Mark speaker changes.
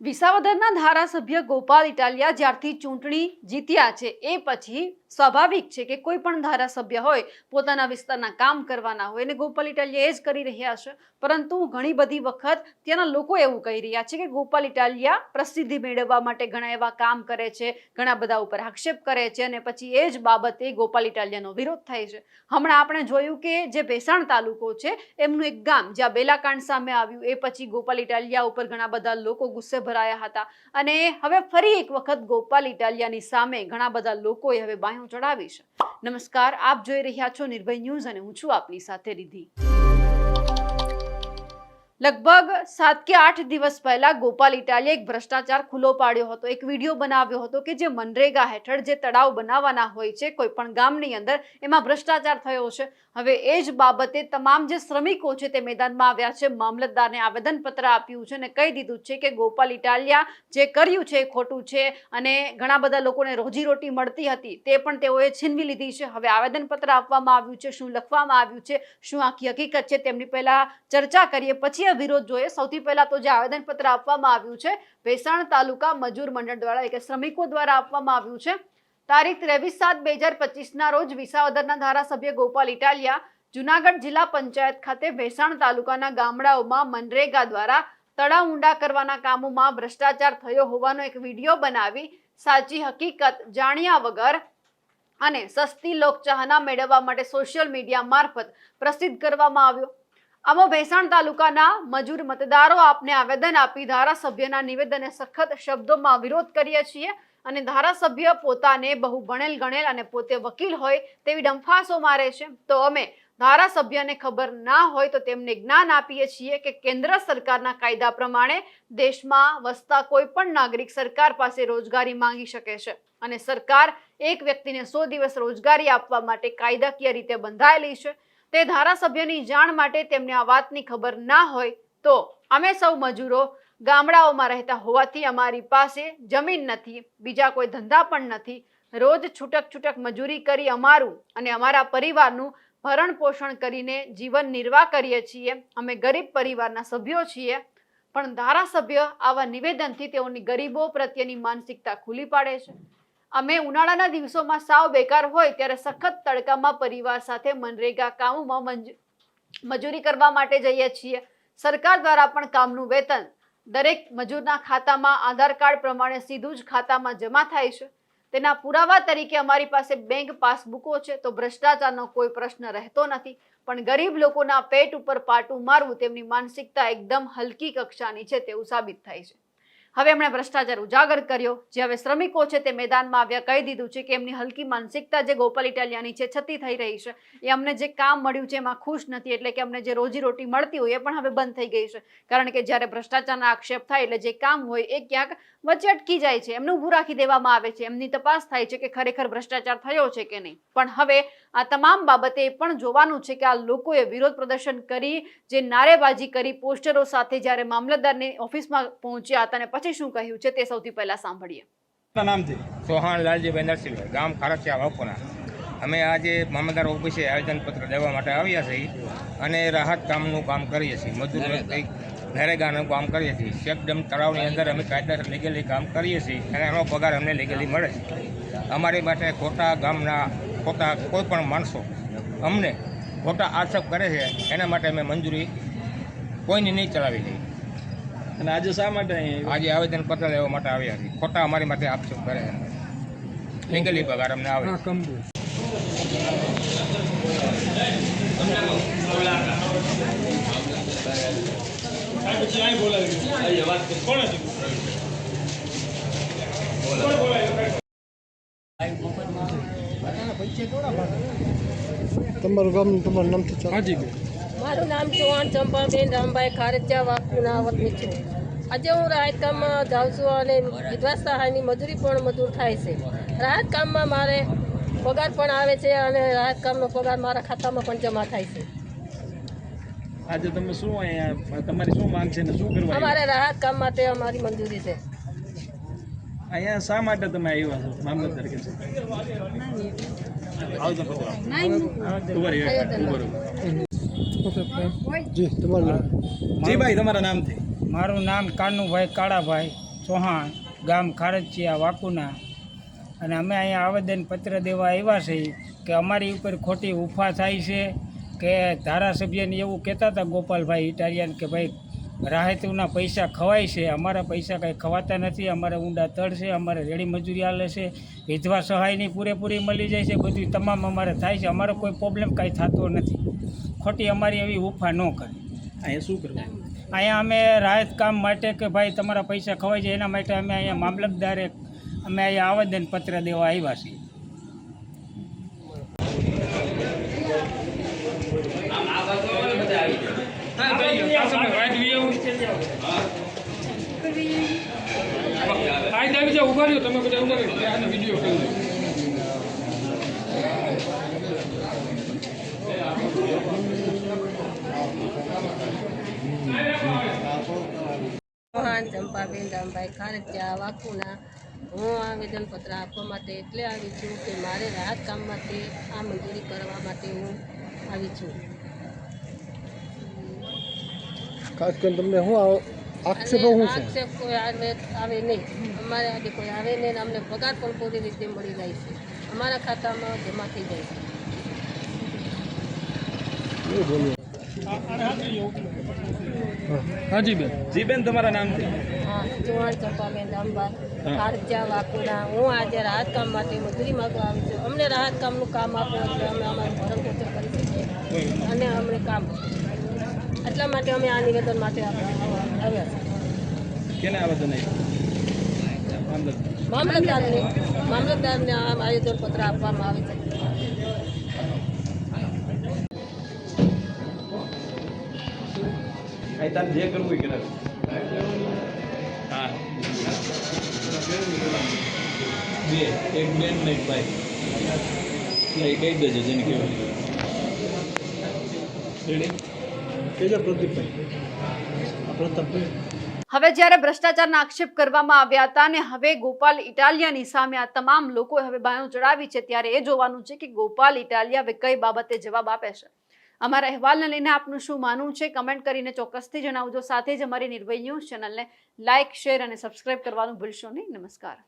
Speaker 1: વિસાવદરના ધારાસભ્ય ગોપાલ ઇટાલિયા જ્યારથી ચૂંટણી જીત્યા છે, એ પછી સ્વાભાવિક છે કે કોઈ પણ ધારાસભ્ય હોય, પોતાના વિસ્તારના કામ કરવાના હોય, અને ગોપાલ ઇટાલિયા એ જ કરી રહ્યા છે. પરંતુ ઘણી બધી વખત ત્યાંના લોકો એવું કહી રહ્યા છે કે ગોપાલ ઇટાલિયા પ્રસિદ્ધિ મેળવવા માટે ઘણા એવા કામ કરે છે, ઘણા બધા ઉપર આક્ષેપ કરે છે, અને પછી એ જ બાબતે ગોપાલ ઇટાલિયાનો વિરોધ થાય છે. હમણાં આપણે જોયું કે જે ભેસાણ તાલુકો છે, એમનું એક ગામ જ્યાં બેલાકાંડ સામે આવ્યું, એ પછી ગોપાલ ઇટાલિયા ઉપર ઘણા બધા લોકો ગુસ્સે ભરાયા હતા. અને હવે ફરી એક વખત ગોપાલ ઇટાલિયાની સામે ઘણા બધા લોકોએ હવે બાયો ચડાવી છે. નમસ્કાર, આપ જોઈ રહ્યા છો નિર્ભય ન્યૂઝ અને હું છું આપની સાથે રીધી લગભગ સાત કે આઠ દિવસ પહેલા ગોપાલ ઇટાલિયા એક ભ્રષ્ટાચાર ખુલ્લો પાડ્યો હતો. એક વીડિયો બનાવ્યો હતો કે જે મનરેગા હેઠળ જે તળાવ બનાવવાના હોય છે, કોઈ પણ ગામની અંદર, એમાં ભ્રષ્ટાચાર થયો છે. હવે એ જ બાબતે તમામ જે શ્રમિકો છે તે મેદાનમાં આવ્યા છે. મામલતદારને આવેદનપત્ર આપ્યું છે અને કહી દીધું છે કે ગોપાલ ઇટાલિયા જે કર્યું છે એ ખોટું છે અને ઘણા બધા લોકોને રોજીરોટી મળતી હતી તે પણ તેઓએ છીનવી લીધી છે. હવે આવેદનપત્ર આપવામાં આવ્યું છે, શું લખવામાં આવ્યું છે, શું આખી હકીકત છે તેમની પહેલા ચર્ચા કરીએ. પછી આ વિરોધ જોઈએ. સૌથી પહેલા તો જે આવેદનપત્ર આપવામાં આવ્યું છે, ભેસાણ તાલુકા મજૂર મંડળ દ્વારા કે શ્રમિકો દ્વારા આપવામાં આવ્યું છે. તારીખ ત્રેવીસ સાત બે હજાર રોજ વિસાવદરના ધારાસભ્ય ગોપાલ ઇટાલિયા જુનાગઢ જિલ્લા પંચાયત ખાતે ભેસાણ તાલુકાના ગામડાઓમાં મનરેગા દ્વારા તળાવ ઊંડા કરવાના કામોમાં ભ્રષ્ટાચાર થયો હોવાનો એક વીડિયો બનાવી સાચી હકીકત જાણ્યા વગર અને સસ્તી લોકચાહના મેળવવા માટે સોશિયલ મીડિયા મારફત પ્રસિદ્ધ કરવામાં આવ્યો. આમાં ભેસાણ તાલુકાના મજૂર મતદારો આપને આવેદન આપી ધારાસભ્યના નિવેદને સખત શબ્દોમાં વિરોધ કરીએ છીએ અને ધારાસભ્ય પોતાને બહુ ભણેલ ગણેલ અને પોતે વકીલ હોય તેવી ડંફાસો મારે છે. તો અમે ધારાસભ્યને ખબર ના હોય તો તેમને જ્ઞાન આપીએ છીએ કે કેન્દ્ર સરકારના કાયદા પ્રમાણે દેશમાં વસતા કોઈ પણ નાગરિક સરકાર પાસે રોજગારી માંગી શકે છે અને સરકાર એક વ્યક્તિને સો દિવસ રોજગારી આપવા માટે કાયદાકીય રીતે બંધાયેલી છે. તે ધારાસભ્યની જાણ માટે તેમને આ વાતની ખબર ના હોય તો અમે સૌ મજૂરો ગામડાઓમાં રહેતા હોવાથી અમારી પાસે જમીન નથી, બીજા કોઈ ધંધા પણ નથી. રોજ છૂટક છૂટક મજૂરી કરી અમારું અને અમારા પરિવારનું ભરણ પોષણ કરીને જીવન નિર્વાહ કરીએ છીએ. અમે ગરીબ પરિવારના સભ્યો છીએ, પણ ધારાસભ્ય આવા નિવેદનથી તેઓની ગરીબો પ્રત્યેની માનસિકતા ખુલી પાડે છે. અમે ઉનાળાના દિવસોમાં સાવ બેકાર હોય ત્યારે સખત તડકામાં પરિવાર સાથે મનરેગા કામોમાં મંજ- મજૂરી કરવા માટે જઈએ છીએ. સરકાર દ્વારા પણ કામનું વેતન દરેક મજૂરના ખાતામાં આધાર કાર્ડ પ્રમાણે સીધું જ ખાતામાં જમા થાય છે. તેના પુરાવા તરીકે અમારી પાસે બેંક પાસબુકો છે તો ભ્રષ્ટાચારનો કોઈ પ્રશ્ન રહેતો નથી. પણ ગરીબ લોકોના પેટ ઉપર પાટું મારવું તેમની માનસિકતા એકદમ હલકી કક્ષાની છે તેવું સાબિત થાય છે. હવે એમણે ભ્રષ્ટાચાર ઉજાગર કર્યો. જે હવે શ્રમિકો છે તે મેદાનમાં આવ્યા કહી દીધું છે કે એમની હલકી માનસિકતા જે ગોપાલ ઇટાલિયાની છે છતી થઈ રહી છે. એ અમને જે કામ મળ્યું છે એમાં ખુશ નથી, એટલે કે અમને જે રોજીરોટી મળતી હોય એ પણ હવે બંધ થઈ ગઈ છે. કારણ કે જ્યારે ભ્રષ્ટાચારના આક્ષેપ થાય એટલે જે કામ હોય એ ક્યાંક વચ્ચે અટકી જાય છે. એમનું ઊભું રાખી દેવામાં આવે છે. એમની તપાસ થાય છે કે ખરેખર ભ્રષ્ટાચાર થયો છે કે નહીં. પણ હવે આ તમામ બાબતે એ પણ જોવાનું છે કે આ લોકોએ વિરોધ પ્રદર્શન કરી, જે નારેબાજી કરી, પોસ્ટરો સાથે જ્યારે મામલતદારની ઓફિસમાં પહોંચ્યા હતા અને પછી શું કહ્યું છે તે સૌથી પહેલા સાંભળીએ.
Speaker 2: નામથી?
Speaker 3: ચૌહાણ લાલજીભાઈ નરસિંહભાઈ ગામ ખારસિયા વાપોના અમે આજે મામલદાર ઓફિસે આવેદનપત્ર દેવા માટે આવ્યા છીએ અને રાહત કામનું કામ કરીએ છીએ. મજૂર કંઈક નરેગાનું કામ કરીએ છીએ. ચેકડેમ તળાવની અંદર અમે કાયદા લીગલી કામ કરીએ છીએ અને એનો પગાર અમને લીગલી મળે છે. અમારી માટે ખોટા ગામના ખોટા કોઈ પણ માણસો અમને ખોટા આક્ષેપ કરે છે એના માટે અમે મંજૂરી કોઈની નહીં ચલાવી લઈએ
Speaker 2: અને આજે શા માટે અહીં
Speaker 3: આજે આવેદનપત્ર લેવા માટે આવ્યા છે ખોટા અમારી માટે આક્ષેપ કરે? લીગલી પગાર અમને આવે.
Speaker 4: તમારું ગામ તમારું નામથી હાજી
Speaker 2: હાજી
Speaker 5: મારું નામ ચૌહાણ ચંપાબેન રામભાઈ ખારચિયા વાકુના વતની છું આજે હું રાહત કામમાં જાઉં છું અને વિધવા સહાયની મજૂરી પણ મજૂર થાય છે. રાહત કામમાં મારે પગાર પણ આવે છે અને રાહત કામનો પગાર મારા ખાતામાં પણ જમા થાય છે.
Speaker 2: આજે તમે શું અહીંયા તમારી શું માંગ છે ને શું કરવા
Speaker 5: અમારે રાહત કામ માટે અમારી મંજૂરી છે.
Speaker 2: અહીંયા શા માટે તમે આવ્યા છો? મામલત તરીકે છે? ઊભા ઉભર ઊભા રહ્યો.
Speaker 4: જી તમારું નામ?
Speaker 2: જી ભાઈ તમારા નામથી?
Speaker 6: મારું નામ કાનુભાઈ કાળાભાઈ ચૌહાણ ગામ ખારચિયા વાકુના. અને અમે અહીંયા આવેદનપત્ર દેવા આવ્યા છીએ કે અમારી ઉપર ખોટી ઉફા થાય છે કે ધારાસભ્યને એવું કહેતા હતા ગોપાલભાઈ ઇટાલિયન કે ભાઈ રાહતના પૈસા ખવાય છે અમારા પૈસા કંઈ ખવાતા નથી અમારે ઊંડા તળ છે અમારે રેડી મજૂરી હાલે છે વિધવા સહાયની પૂરેપૂરી મળી જાય છે બધું તમામ અમારે થાય છે અમારો કોઈ પ્રોબ્લેમ કાંઈ થતો નથી ખોટી અમારી એવી ઉફા ન કરે
Speaker 2: અહીંયા શું કરવા
Speaker 6: અહીંયા અમે રાહત કામ માટે કે ભાઈ તમારા પૈસા ખવાય છે એના માટે અમે અહીંયા મામલતદારે અમે અહીંયા આવેદનપત્ર દેવા આવ્યા છીએ
Speaker 5: ચૌહાણ ચંપાબેન રામભાઈ ખારચિયા વાકુના હું આવેદનપત્ર આપવા માટે એટલે આવી છું કે મારે રાહત કામ માટે આ મંજૂરી કરવા માટે હું આવી છું.
Speaker 4: ખાસ કરીને તમને શું આક્ષેપો શું છે?
Speaker 5: આક્ષેપ કોઈ આવે આવે નહીં. અમારે આજે કોઈ આવે નહીં ને અમને પગાર પણ પૂરી રીતે મળી જાય છે. અમારા ખાતામાં જમા થઈ જાય છે.
Speaker 2: હાજી બેન જી બેન. તમારા નામ
Speaker 5: હા ચૌહાણ ચંપાબેન રામભાઈ વાકુના હું આજે રાહત કામ માટે મજૂરી માગવા આવી છું. અમને રાહત કામનું કામ આપો એટલે અમે અમારું ભરણ પોષણ કરી શકીએ. અને અમને કામ એટલા માટે અમે આ નિવેદન માટે આવ્યા છીએ.
Speaker 2: કેને આવેદન
Speaker 5: મામલતદારને મામલતદારને આ આયોજન પત્ર આપવામાં આવે છે.
Speaker 2: જે કરવું એ હા. બે એક બેન ને એક ભાઈ. કહી દેજો જેને કહેવાય રેડી
Speaker 1: હવે જ્યારે ભ્રષ્ટાચારના આક્ષેપ કરવામાં આવ્યા હતા અને હવે ગોપાલ ઇટાલિયાની સામે આ તમામ લોકોએ હવે બાયો ચડાવી છે, ત્યારે એ જોવાનું છે કે ગોપાલ ઇટાલિયા હવે કઈ બાબતે જવાબ આપે છે. અમારા અહેવાલને લઈને આપનું શું માનવું છે? કમેન્ટ કરીને ચોક્કસથી જણાવજો. સાથે જ અમારી નિર્ભય ન્યૂઝ ચેનલને લાઇક શેર અને સબસ્ક્રાઇબ કરવાનું ભૂલશો નહીં. નમસ્કાર.